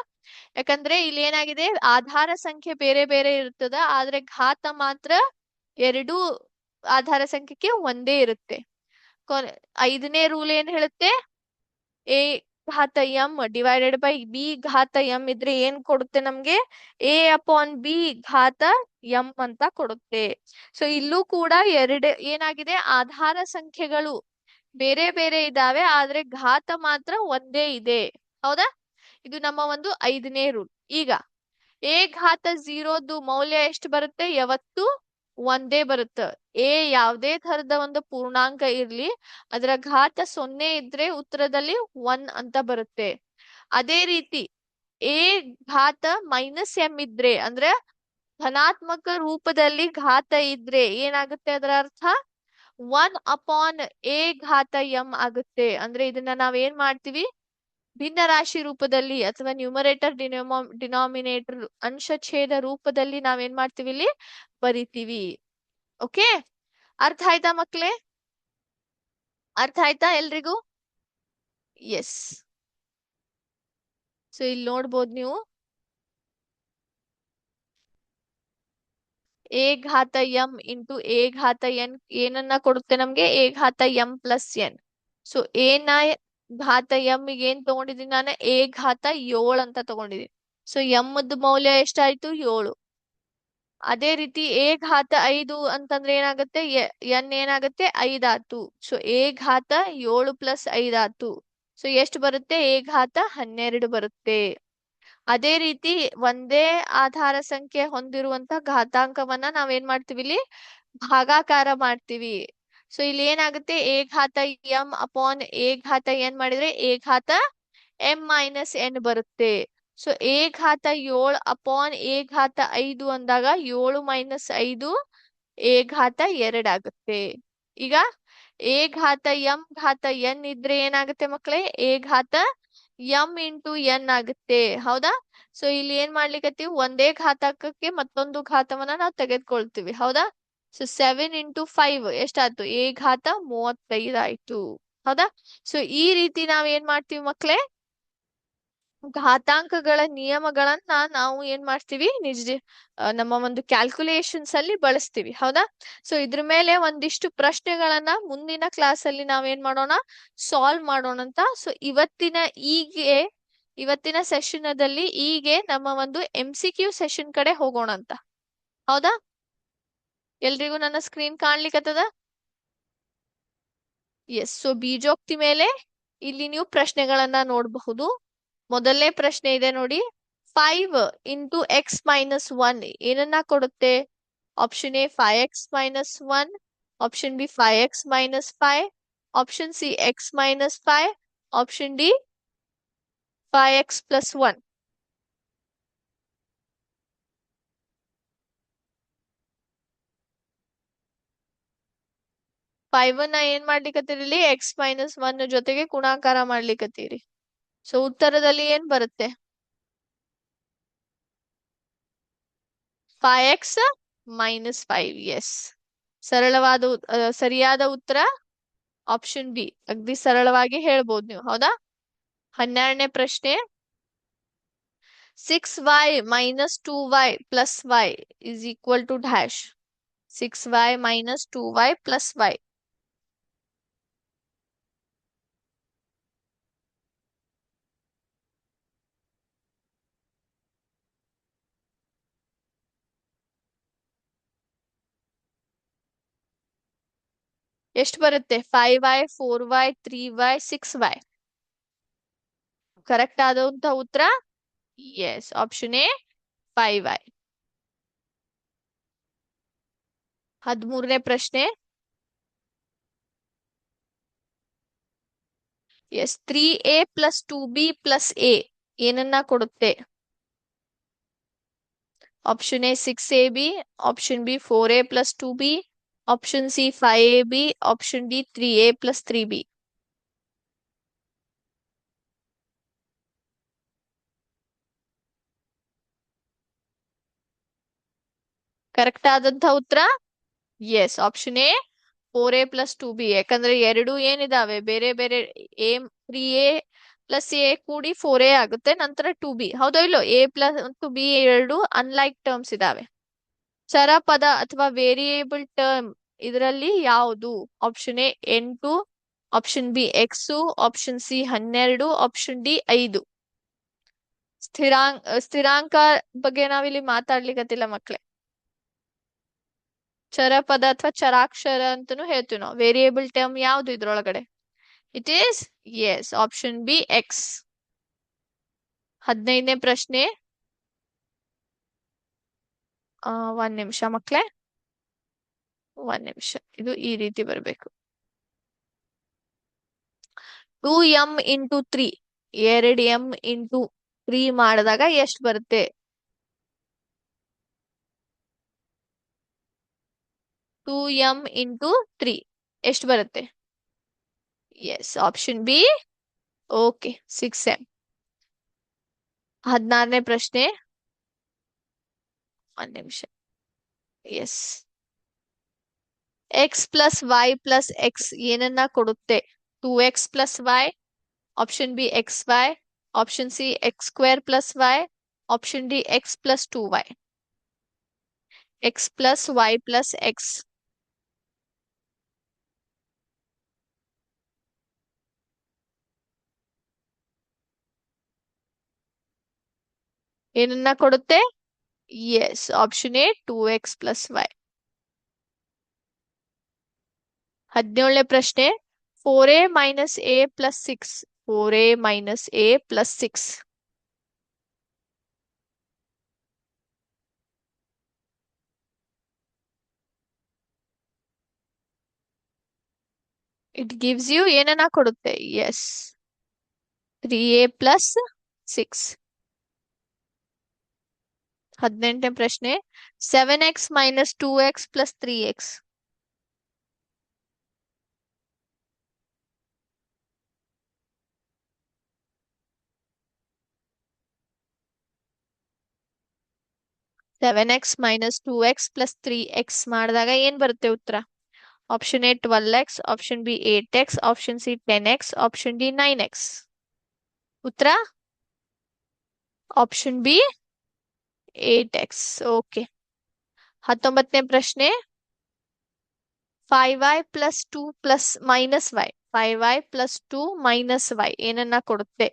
ಯಾಕಂದ್ರೆ ಇಲ್ಲಿ ಏನಾಗಿದೆ? ಆಧಾರ ಸಂಖ್ಯೆ ಬೇರೆ ಬೇರೆ ಇರ್ತದ, ಆದ್ರೆ ಘಾತ ಮಾತ್ರ ಎರಡು ಆಧಾರ ಸಂಖ್ಯೆಗೆ ಒಂದೇ ಇರುತ್ತೆ. ಐದನೇ ರೂಲ್ ಏನ್ ಹೇಳುತ್ತೆ? ಎ ಘಾತ ಎಂ ಡಿವೈಡೆಡ್ ಬೈ ಬಿ ಘಾತ ಎಂ ಇದ್ರೆ ಏನ್ ಕೊಡುತ್ತೆ ನಮ್ಗೆ? ಎ ಅಪಾನ್ ಬಿ ಘಾತ ಎಂ ಅಂತ ಕೊಡುತ್ತೆ. ಸೊ, ಇಲ್ಲೂ ಕೂಡ ಎರಡು ಏನಾಗಿದೆ? ಆಧಾರ ಸಂಖ್ಯೆಗಳು ಬೇರೆ ಬೇರೆ ಇದಾವೆ, ಆದ್ರೆ ಘಾತ ಮಾತ್ರ ಒಂದೇ ಇದೆ. ಹೌದಾ? ಇದು ನಮ್ಮ ಒಂದು ಐದನೇ ರೂಲ್. ಈಗ, ಎ ಘಾತ ಝೀರೋದು ಮೌಲ್ಯ ಎಷ್ಟು ಬರುತ್ತೆ? ಯಾವತ್ತು? ಒಂದೇ ಬರುತ್ತ. ಎ ಯಾವುದೇ ತರದ ಒಂದು ಪೂರ್ಣಾಂಕ ಇರ್ಲಿ, ಅದರ ಘಾತ ಸೊನ್ನೆ ಇದ್ರೆ ಉತ್ತರದಲ್ಲಿ ಒನ್ ಅಂತ ಬರುತ್ತೆ. ಅದೇ ರೀತಿ ಎ ಘಾತ ಮೈನಸ್ ಎಂ ಇದ್ರೆ, ಅಂದ್ರೆ ಧನಾತ್ಮಕ ರೂಪದಲ್ಲಿ ಘಾತ ಇದ್ರೆ ಏನಾಗುತ್ತೆ ಅದರ ಅರ್ಥ? ಒನ್ ಅಪಾನ್ ಎ ಘಾತ ಎಂ ಆಗುತ್ತೆ. ಅಂದ್ರೆ ಇದನ್ನ ನಾವ್ ಏನ್ ಮಾಡ್ತೀವಿ? ಭಿನ್ನ ರಾಶಿ ರೂಪದಲ್ಲಿ ಅಥವಾ ನ್ಯೂಮರೇಟರ್ ಡಿನೋಮೋ ಡಿನಾಮಿನೇಟರ್ ಅಂಶಛೇದ ರೂಪದಲ್ಲಿ ನಾವೇನ್ ಮಾಡ್ತೀವಿ ಇಲ್ಲಿ? ಬರಿತೀವಿ. ಓಕೆ ಅರ್ಥ ಆಯ್ತಾ ಮಕ್ಳೇ? ಅರ್ಥ ಆಯ್ತಾ ಎಲ್ರಿಗೂ? ಎಸ್ ಸೊ ಇಲ್ಲಿ ನೋಡ್ಬೋದು ನೀವು. ಎ ಘಾತ ಎಂ ಇಂಟು ಎ ಘಾತ ಎನ್ ಏನನ್ನ ಕೊಡುತ್ತೆ ನಮ್ಗೆ? ಎ ಘಾತ ಎಂ ಪ್ಲಸ್ ಎನ್ ಸೊ ಏನ ಘಾತ ಎಂ ಈಗ ಏನ್ ತಗೊಂಡಿದೀನಿ ನಾನು? ಎ ಘಾತ ಏಳು ಅಂತ ತಗೊಂಡಿದೀನಿ ಸೊ ಎಮ್ಮದ್ ಮೌಲ್ಯ ಎಷ್ಟಾಯ್ತು? ಏಳು ಅದೇ ರೀತಿ ಎ ಘಾತ ಐದು ಅಂತಂದ್ರೆ ಏನಾಗುತ್ತೆ? ಎನ್ ಏನಾಗುತ್ತೆ? ಐದಾತು ಸೊ ಎ ಘಾತ ಏಳು ಪ್ಲಸ್ ಐದಾತು ಸೊ ಎಷ್ಟು ಬರುತ್ತೆ? ಎ ಘಾತ ಹನ್ನೆರಡು ಬರುತ್ತೆ. ಅದೇ ರೀತಿ ಒಂದೇ ಆಧಾರ ಸಂಖ್ಯೆ ಹೊಂದಿರುವಂತ ಘಾತಾಂಕವನ್ನ ನಾವೇನ್ ಮಾಡ್ತೀವಿ ಇಲ್ಲಿ ಭಾಗಾಕಾರ ಮಾಡ್ತೀವಿ. ಸೊ ಇಲ್ಲಿ ಏನಾಗುತ್ತೆ? ಎ ಘಾತ ಎಂ ಅಪಾನ್ ಎ ಘಾತ ಎನ್ ಮಾಡಿದ್ರೆ ಎ ಘಾತ ಎಂ ಮೈನಸ್ ಎನ್ ಬರುತ್ತೆ. ಸೊ ಎ ಘಾತ ಏಳು ಅಪಾನ್ ಎ ಘಾತ ಐದು ಅಂದಾಗ ಏಳು ಮೈನಸ್ ಐದು ಎ ಘಾತ ಎರಡ್ ಆಗುತ್ತೆ. ಈಗ ಎ ಘಾತ ಎಂ ಘಾತ ಎನ್ ಇದ್ರೆ ಏನಾಗುತ್ತೆ ಮಕ್ಳೇ ಎ ಘಾತ ಎಂ ಇಂಟು ಎನ್ ಆಗುತ್ತೆ. ಹೌದಾ? ಸೊ ಇಲ್ಲಿ ಏನ್ ಮಾಡ್ಲಿಕತ್ತೀವಿ? ಒಂದೇ ಘಾತಕಕ್ಕೆ ಮತ್ತೊಂದು ಘಾತವನ್ನ ನಾವು ತೆಗೆದುಕೊಳ್ತೀವಿ. ಹೌದಾ? ಸೊ ಸೆವೆನ್ ಇಂಟು ಫೈವ್ ಎಷ್ಟಾಯ್ತು? ಎ ಘಾತ ಮೂವತ್ತೈದು ಆಯ್ತು ಹೌದಾ? ಸೊ ಈ ರೀತಿ ನಾವ್ ಏನ್ ಮಾಡ್ತೀವಿ ಮಕ್ಳೇ? ಘಾತಾಂಕಗಳ ನಿಯಮಗಳನ್ನ ನಾವು ಏನ್ ಮಾಡ್ತೀವಿ? ನಿಜ ನಮ್ಮ ಒಂದು ಕ್ಯಾಲ್ಕುಲೇಷನ್ಸ್ ಅಲ್ಲಿ ಬಳಸ್ತೀವಿ. ಹೌದಾ? ಸೊ ಇದ್ರ ಮೇಲೆ ಒಂದಿಷ್ಟು ಪ್ರಶ್ನೆಗಳನ್ನ ಮುಂದಿನ ಕ್ಲಾಸ್ ಅಲ್ಲಿ ನಾವೇನ್ ಮಾಡೋಣ? ಸಾಲ್ವ್ ಮಾಡೋಣ ಅಂತ. ಸೊ ಇವತ್ತಿನ ಈಗೆ ಇವತ್ತಿನ ಸೆಷನ್ ದಲ್ಲಿ ಈಗೆ ನಮ್ಮ ಒಂದು ಎಂ ಸಿ ಕ್ಯೂ ಸೆಷನ್ ಕಡೆ ಹೋಗೋಣ ಅಂತ. ಹೌದಾ? ಎಲ್ರಿಗೂ ನನ್ನ ಸ್ಕ್ರೀನ್ ಕಾಣ್ಲಿಕ್ಕತ್ತದ ಎಸ್ ಸೊ ಬೀಜೋಕ್ತಿ ಮೇಲೆ ಇಲ್ಲಿ ನೀವು ಪ್ರಶ್ನೆಗಳನ್ನ ನೋಡಬಹುದು. ಮೊದಲನೇ ಪ್ರಶ್ನೆ ಇದೆ ನೋಡಿ. Five into X minus one ಏನನ್ನ ಕೊಡುತ್ತೆ? Option A five X minus one option B five X minus five option C X minus five option D five X plus one ಫೈವ್ನ ಏನ್ ಮಾಡ್ಲಿಕತ್ತೀರಿ? ಇಲ್ಲಿ ಎಕ್ಸ್ ಮೈನಸ್ ಒನ್ ಜೊತೆಗೆ ಗುಣಾಕಾರ ಮಾಡ್ಲಿಕತ್ತೀರಿ. So ಉತ್ತರದಲ್ಲಿ ಏನ್ ಬರುತ್ತೆ? Five X minus five yes ಸರಳವಾದ ಸರಿಯಾದ ಉತ್ತರ? ಆಪ್ಷನ್ ಬಿ ಅಗ್ದಿ ಸರಳವಾಗಿ ಹೇಳ್ಬೋದು ನೀವು, ಹೌದಾ? ಹನ್ನೆರಡನೇ ಪ್ರಶ್ನೆ. Six Y minus two Y plus Y is equal to dash six Y minus two Y plus Y ಎಷ್ಟು ಬರುತ್ತೆ? Five Y four Y three Y six Y correct ಆದಂತ ಉತ್ತರ? Yes option A five Y ಹದಿಮೂರನೇ ಪ್ರಶ್ನೆ. Yes three A plus two B plus A ಏನನ್ನ ಕೊಡುತ್ತೆ? Option A six A B option B four A plus two B B option D three A plus three B correct ಆದಂತ ಉತ್ತರ? Yes option A four A plus two B ಯಾಕಂದ್ರೆ ಎರಡು ಏನಿದಾವೆ? ಬೇರೆ ಬೇರೆ A three A plus A ಕೂಡಿ four A ಆಗುತ್ತೆ. ನಂತರ ಟೂ ಬಿ ಹೌದೋ ಇಲ್ಲೋ? ಎ ಪ್ಲಸ್ ಟು ಬಿ ಎರಡು ಅನ್ಲೈಕ್ ಟರ್ಮ್ಸ್ ಇದಾವೆ. ಚರ ಪದ ಅಥವಾ ವೇರಿಯೇಬಲ್ ಟರ್ಮ್ ಇದರಲ್ಲಿ ಯಾವುದು? ಆಪ್ಷನ್ ಎ ಎಂಟು option B X option C ಹನ್ನೆರಡು ಆಪ್ಷನ್ ಡಿ ಐದು. ಸ್ಥಿರಾಂಕ ಸ್ಥಿರಾಂಕ ಬಗ್ಗೆ ನಾವಿಲ್ಲಿ ಮಾತಾಡ್ಲಿಕ್ಕತ್ತಿಲ್ಲ ಮಕ್ಳೇ. ಚರಪದ ಅಥವಾ ಚರಾಕ್ಷರ ಅಂತಾನು ಹೇಳ್ತೀವಿ ನಾವು. ವೇರಿಯೇಬಲ್ ಟರ್ಮ್ ಯಾವುದು ಇದ್ರೊಳಗಡೆ? It is yes option B X. ಹದಿನೈದನೇ ಪ್ರಶ್ನೆ ಒಂದ್ ನಿಮಿಷ ಮಕ್ಳೇ. ಒಂದ್ ನಿಮಿಷ. ಇದು ಈ ರೀತಿ ಬರ್ಬೇಕು. Two M into three. ಎರಡ್ ಎಂ ಇಂಟು ತ್ರೀ ಮಾಡಿದಾಗ ಎಷ್ಟು ಬರುತ್ತೆ? Two M into three. ಎಷ್ಟು ಬರುತ್ತೆ? Yes, option B. Okay, six M. ಹದಿನಾರನೇ ಪ್ರಶ್ನೆ. ಒಂದ್ ನಿಮಿಷ yes X plus Y plus X ಏನನ್ನ ಕೊಡುತ್ತೆ two X plus Y option B X Y option C X square plus Y option D X plus two Y X plus Y plus X ಏನನ್ನ ಕೊಡುತ್ತೆ yes option A two X plus Y ಹದಿನೇಳನೇ ಪ್ರಶ್ನೆ four A minus A plus six four A minus A plus six it gives you ಏನನ್ನ ಕೊಡುತ್ತೆ yes three A plus six ಹದಿನೆಂಟನೇ ಪ್ರಶ್ನೆ seven X minus two X plus three X seven X minus two X plus three X ಮಾಡಿದಾಗ ಏನ್ ಬರುತ್ತೆ ಉತ್ತರ? Option A twelve X option B eight X option C ten X option D nine X ಉತ್ತರ? Option B eight X, okay. ಹತ್ತೊಂಬತ್ತನೇ ಪ್ರಶ್ನೆ. Five Y plus two plus minus Y. Five Y plus two minus Y ಏನನ್ನ ಕೊಡುತ್ತೆ?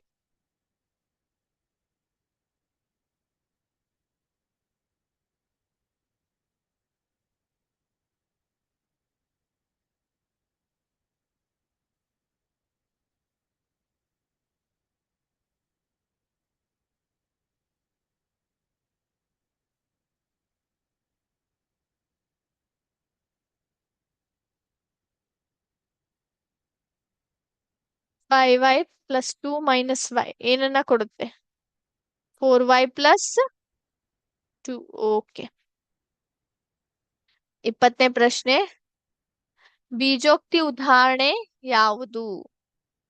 Five Y plus two minus Y ಏನನ್ನ ಕೊಡುತ್ತೆ? Four Y plus two okay ಇಪ್ಪತ್ತನೇ ಪ್ರಶ್ನೆ. ಬೀಜೋಕ್ತಿ ಉದಾಹರಣೆ ಯಾವುದು?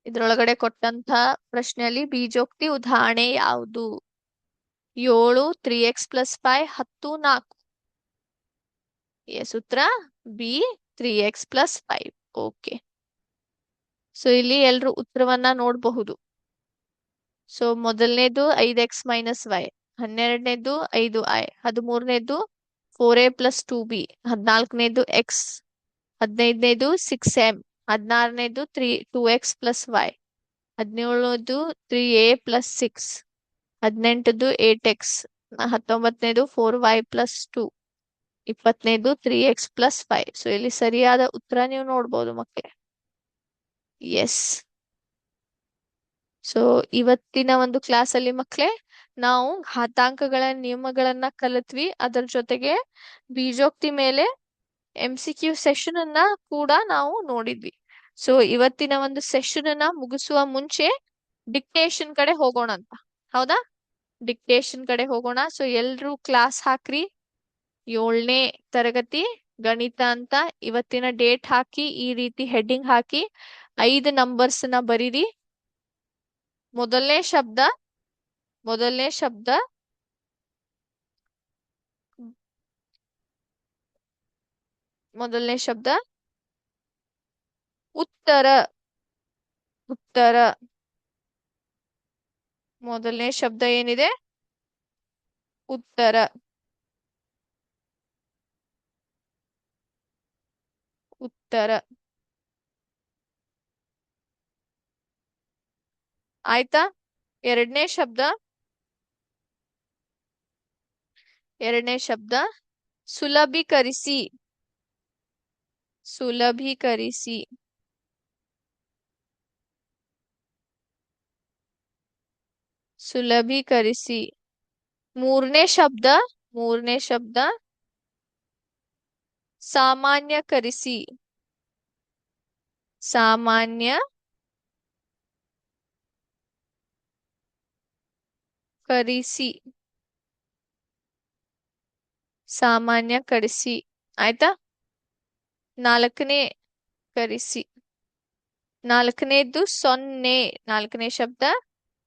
ಇದ್ರೊಳಗಡೆ ಕೊಟ್ಟಂತ ಪ್ರಶ್ನೆಯಲ್ಲಿ ಬೀಜೋಕ್ತಿ ಉದಾಹರಣೆ ಯಾವುದು? ಏಳು ತ್ರೀ ಎಕ್ಸ್ ಪ್ಲಸ್ ಫೈವ್ ಹತ್ತು ನಾಲ್ಕು. ಸೂತ್ರ B three X plus five okay so ಇಲ್ಲಿ ಎಲ್ರು ಉತ್ತರವನ್ನ ನೋಡಬಹುದು. ಸೊ ಮೊದಲನೇದು ಐದ್ ಎಕ್ಸ್ ಮೈನಸ್ ವೈ, ಹನ್ನೆರಡನೇದು ಐದು I, ಹದಿಮೂರನೇದು four A plus two B, ಹದಿನಾಲ್ಕನೇದು X, ಹದಿನೈದನೇದು six M, ಹದಿನಾರನೇದು three, two X plus Y, ಹದಿನೇಳನೇದು three A plus six, ಹದಿನೆಂಟದು ಏಟ್ ಎಕ್ಸ್, ಹತ್ತೊಂಬತ್ತನೇದು four Y plus two, ಇಪ್ಪತ್ತನೇದು three X plus five so ಇಲ್ಲಿ ಸರಿಯಾದ ಉತ್ತರ ನೀವು ನೋಡ್ಬೋದು ಮಕ್ಕಳೇ. ಎಸ್ ಸೊ ಇವತ್ತಿನ ಒಂದು ಕ್ಲಾಸ್ ಅಲ್ಲಿ ಮಕ್ಕಳೇ ನಾವು ಘಾತಾಂಕಗಳ ನಿಯಮಗಳನ್ನ ಕಲಿತ್ವಿ. ಅದರ ಜೊತೆಗೆ ಬೀಜೋಕ್ತಿ ಮೇಲೆ ಎಂ ಸಿ ಕ್ಯೂ ಸೆಷನ್ ಅನ್ನ ಕೂಡ ನಾವು ನೋಡಿದ್ವಿ. ಸೊ ಇವತ್ತಿನ ಒಂದು ಸೆಷನ್ ಅನ್ನ ಮುಗಿಸುವ ಮುಂಚೆ ಡಿಕ್ಟೇಷನ್ ಕಡೆ ಹೋಗೋಣ ಅಂತ. ಹೌದಾ? ಡಿಕ್ಟೇಷನ್ ಕಡೆ ಹೋಗೋಣ. ಸೊ ಎಲ್ರು ಕ್ಲಾಸ್ ಹಾಕ್ರಿ. ಏಳನೇ ತರಗತಿ ಗಣಿತ ಅಂತ ಇವತ್ತಿನ ಡೇಟ್ ಹಾಕಿ, ಈ ರೀತಿ ಹೆಡ್ಡಿಂಗ್ ಹಾಕಿ ಐದು ನಂಬರ್ಸ್ನ ಬರೀರಿ. ಮೊದಲನೇ ಶಬ್ದ ಮೊದಲನೇ ಶಬ್ದ. ಮೊದಲನೇ ಶಬ್ದ. ಉತ್ತರ ಉತ್ತರ. ಮೊದಲನೇ ಶಬ್ದ ಏನಿದೆ? ಉತ್ತರ. ಉತ್ತರ. ಆಯ್ತಾ? ಎರಡನೇ ಶಬ್ದ? ಎರಡನೇ ಶಬ್ದ? ಸುಲಭೀಕರಿಸಿ. ಸುಲಭೀಕರಿಸಿ. ಸುಲಭೀಕರಿಸಿ. ಮೂರನೇ ಶಬ್ದ? ಮೂರನೇ ಶಬ್ದ? ಸಾಮಾನ್ಯಕರಿಸಿ. ಸಾಮಾನ್ಯ ಕರಿಸಿ. ಸಾಮಾನ್ಯ ಸಾಮಾನ್ಯಕರಿಸಿ ಆಯ್ತಾ? ನಾಲ್ಕನೇ ಕರಿಸಿ. ನಾಲ್ಕನೇದು ಸೊನ್ನೆ. ನಾಲ್ಕನೇ ಶಬ್ದ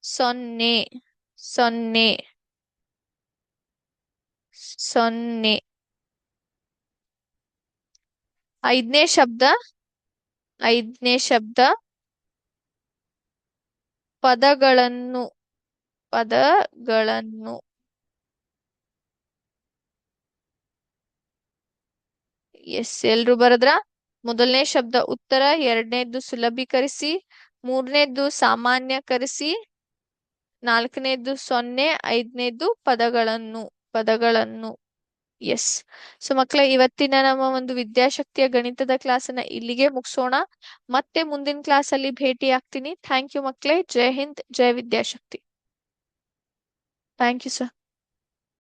ಸೊನ್ನೆ. ಸೊನ್ನೆ. ಸೊನ್ನೆ. ಐದನೇ ಶಬ್ದ. ಐದನೇ ಶಬ್ದ ಪದಗಳನ್ನು ಪದಗಳನ್ನು ಎಸ್, ಎಲ್ರು ಬರದ್ರ? ಮೊದಲನೇ ಶಬ್ದ ಉತ್ತರ ಎರಡನೇದ್ದು ಸುಲಭೀಕರಿಸಿ ಮೂರನೇದ್ದು ಸಾಮಾನ್ಯಕರಿಸಿ ನಾಲ್ಕನೇದ್ದು ಸೊನ್ನೆ ಐದನೇದ್ದು ಪದಗಳನ್ನು ಪದಗಳನ್ನು. ಎಸ್. ಸೊ ಮಕ್ಕಳ ಇವತ್ತಿನ ನಮ್ಮ ಒಂದು ವಿದ್ಯಾಶಕ್ತಿಯ ಗಣಿತದ ಕ್ಲಾಸನ್ನ ಇಲ್ಲಿಗೆ ಮುಗಿಸೋಣ. ಮತ್ತೆ ಮುಂದಿನ ಕ್ಲಾಸ್ ಅಲ್ಲಿ ಭೇಟಿ ಆಗ್ತೀನಿ ಥ್ಯಾಂಕ್ ಯು ಮಕ್ಕಳೇ Jai Hind, Jai Vidyashakti. Thank you sir